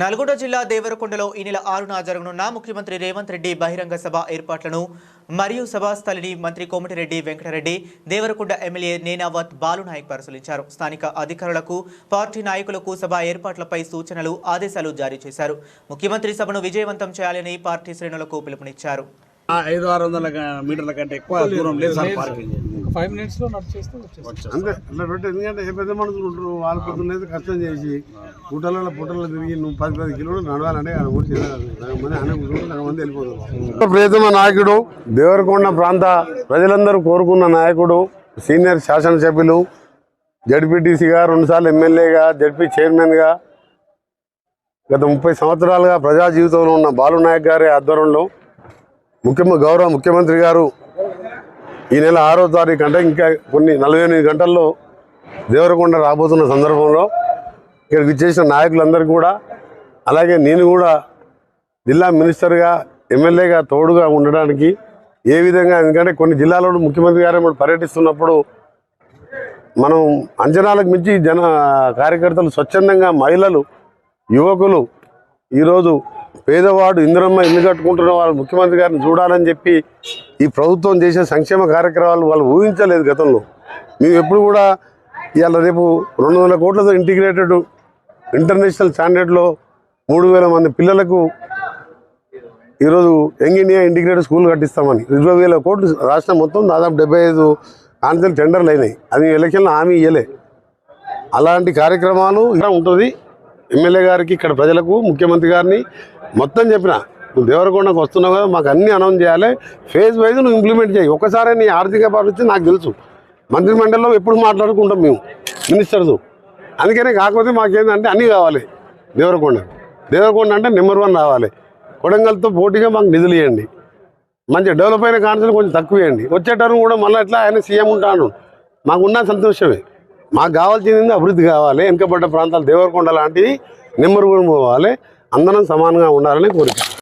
నల్గొండ జిల్లా దేవరకొండలో ఈ నెల ఆరున జరగనున్న ముఖ్యమంత్రి రేవంత్ రెడ్డి బహిరంగ సభ ఏర్పాట్లను మరియు సభాస్థలిని మంత్రి కోమటిరెడ్డి వెంకటరెడ్డి దేవరకొండ ఎమ్మెల్యే నేనావత్ బాలునాయక్ పరిశీలించారు. స్థానిక అధికారులకు పార్టీ నాయకులకు సభ ఏర్పాట్లపై సూచనలు ఆదేశాలు జారీ చేశారు. ముఖ్యమంత్రి సభను విజయవంతం చేయాలని పార్టీ శ్రేణులకు పిలుపునిచ్చారు. ఆ ఐదు ఆరు వందల మీటర్ల కంటే ఎక్కువ దూరం లేదు సార్ పార్కింగ్ ఫైవ్ మినిట్స్లో నడిచేస్తే వచ్చేస్తాం. అంతే అట్లా పెట్టి ఎందుకంటే ఏ పెద్ద మనుషులు ఉంటారు? వాళ్ళ పొద్దున్నైతే కష్టం చేసి పుట్టలలో పుట్టలలో తిరిగి నువ్వు పది పది కిలోలు నడవాలంటే అనే వెళ్ళిపోతారు. ప్రియతమ నాయకుడు దేవరకొండ ప్రాంత ప్రజలందరూ కోరుకున్న నాయకుడు సీనియర్ శాసనసభ్యులు జడ్పీటీసీగా రెండుసార్లు ఎమ్మెల్యేగా జడ్పీ చైర్మన్గా గత ముప్పై సంవత్సరాలుగా ప్రజా జీవితంలో ఉన్న బాలు నాయక్ గారి ఆధ్వర్యంలో ముఖ్యమ గౌరవ ముఖ్యమంత్రి గారు ఈ నెల ఆరో తారీఖు అంటే ఇంకా కొన్ని నలభై ఎనిమిది గంటల్లో దేవరకొండ రాబోతున్న సందర్భంలో ఇక్కడికి ఇచ్చేసిన నాయకులందరూ కూడా అలాగే నేను కూడా జిల్లా మినిస్టర్గా ఎమ్మెల్యేగా తోడుగా ఉండడానికి ఏ విధంగా ఎందుకంటే కొన్ని జిల్లాలో ముఖ్యమంత్రి గారు పర్యటిస్తున్నప్పుడు మనం అంచనాలకు మించి జన కార్యకర్తలు స్వచ్ఛందంగా మహిళలు యువకులు ఈరోజు పేదవాడు ఇందిరమ్మ ఇల్లు కట్టుకుంటున్న వాళ్ళు ముఖ్యమంత్రి గారిని చూడాలని చెప్పి ఈ ప్రభుత్వం చేసే సంక్షేమ కార్యక్రమాలు వాళ్ళు ఊహించలేదు గతంలో. మేము ఎప్పుడు కూడా ఇవాళ రేపు రెండు వందల కోట్లతో ఇంటిగ్రేటెడ్ ఇంటర్నేషనల్ స్టాండర్డ్లో మూడు వేల మంది పిల్లలకు ఈరోజు యంగ్ ఇండియా ఇంటిగ్రేటెడ్ స్కూల్ కట్టిస్తామని. ఇరవై వేల కోట్లు రాష్ట్రం మొత్తం దాదాపు డెబ్బై ఐదు కాన్సల్ టెండర్లు అయినాయి. అది ఎలక్షన్లో హామీ ఇవ్వలే అలాంటి కార్యక్రమాలు ఇలా ఉంటుంది. ఎమ్మెల్యే గారికి ఇక్కడ ప్రజలకు ముఖ్యమంత్రి గారిని మొత్తం చెప్పిన నువ్వు దేవరకొండకు వస్తున్నావు కదా మాకు అన్ని అనౌన్స్ చేయాలి. ఫేజ్ వైజ్ నువ్వు ఇంప్లిమెంట్ చేయి. ఒక్కసారి నీ ఆర్థిక పరిస్థితి నాకు తెలుసు. మంత్రిమండలిలో ఎప్పుడు మాట్లాడుకుంటాం మేము మినిస్టర్స్. అందుకనే కాకపోతే మాకేంటంటే అన్నీ కావాలి. దేవరకొండ. దేవరకొండ అంటే నెంబర్ వన్ రావాలి. కొడంగల్తో పోటీగా మాకు నిధులు ఇవ్వండి. మంచిగా డెవలప్ అయిన కాన్సెప్ట్ కొంచెం తక్కువ ఇవ్వండి. వచ్చేటప్పుడు కూడా మళ్ళీ ఎట్లా ఆయన సీఎం ఉంటాను మాకున్న సంతోషమే. మాకు కావాల్సింది అభివృద్ధి కావాలి. వెనుకబడ్డ ప్రాంతాలు దేవరకొండ లాంటివి నెంబర్ వన్ పోవాలి. అందరం సమానంగా ఉండాలని కోరిక